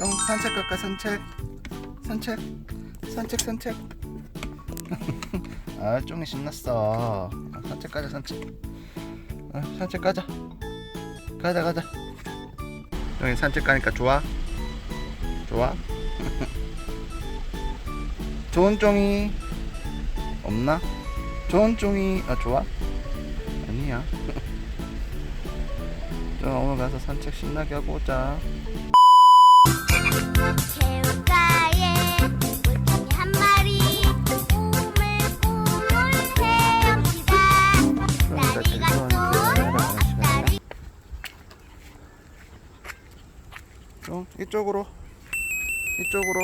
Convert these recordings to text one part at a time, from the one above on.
좀 산책 갈까 산책? 산책? 산책 산책? 아 쫑이 신났어. 아, 산책 가자 산책. 아, 산책 가자. 가자 가자. 쫑이 산책 가니까 좋아? 좋아? 좋은 쫑이 없나? 좋은 쫑이 아 좋아? 아니야. 쫑 오늘 가서 산책 신나게 하고 오자 개울가에 물고기 한 마리 다리가 또 앞다리 좀 이쪽으로. 이쪽으로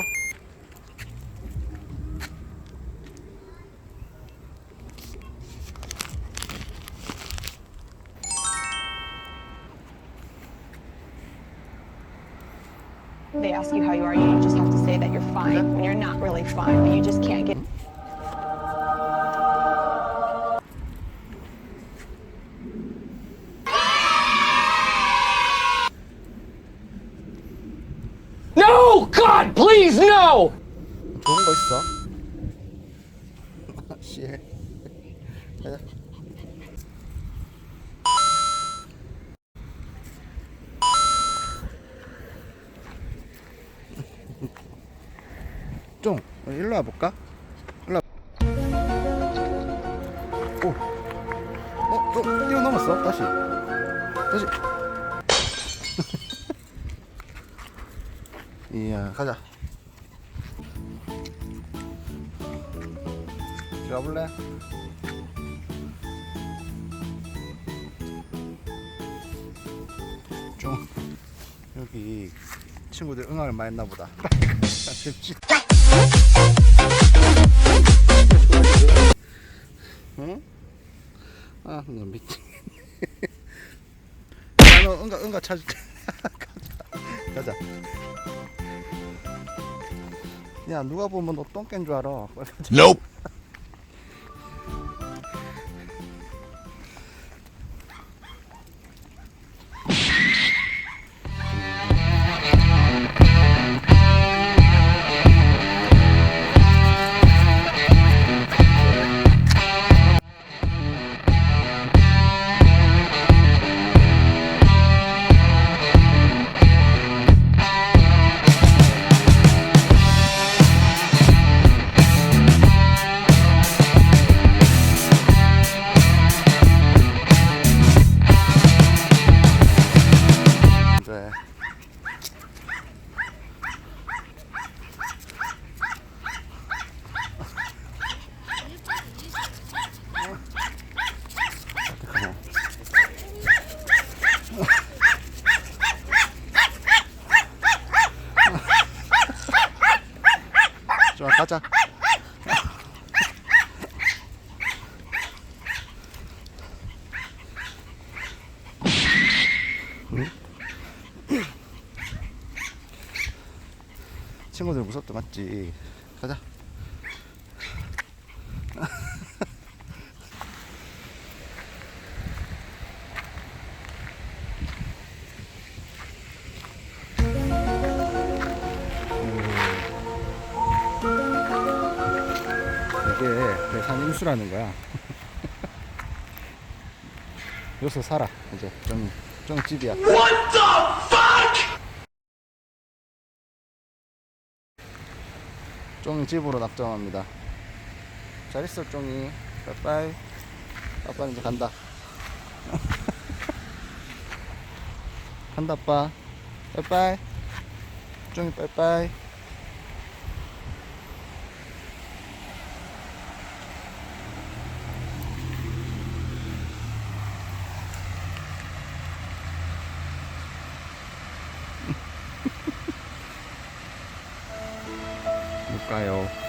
They ask you how you are, you just have to say that you're fine when you're not really fine, but you just can't get. No! God, please, no! 좋은 거 있어 씨 좀 일로 와볼까? 일로 와. 오. 어, 또 뛰어넘었어. 다시. 다시. 이야, 가자. 들어볼래? 좀 여기 친구들 응원을 많이 했나 보다. 아, 너 미친. 야, 너 응가 응가 찾을게. 가자. 야, 누가 보면 너 똥깬 줄 알아. 빨리 친구들 무섭다 맞지? 가자. 이게 대산 임수라는 거야. 여기서 살아 이제. 좀, 좀 집이야 쫑이 집으로 낙점합니다. 잘 있어 쫑이. 빠빠이. 아빠는 이제 간다. 간다 아빠. 빠빠이. 쫑이 빠빠이. 盖哦。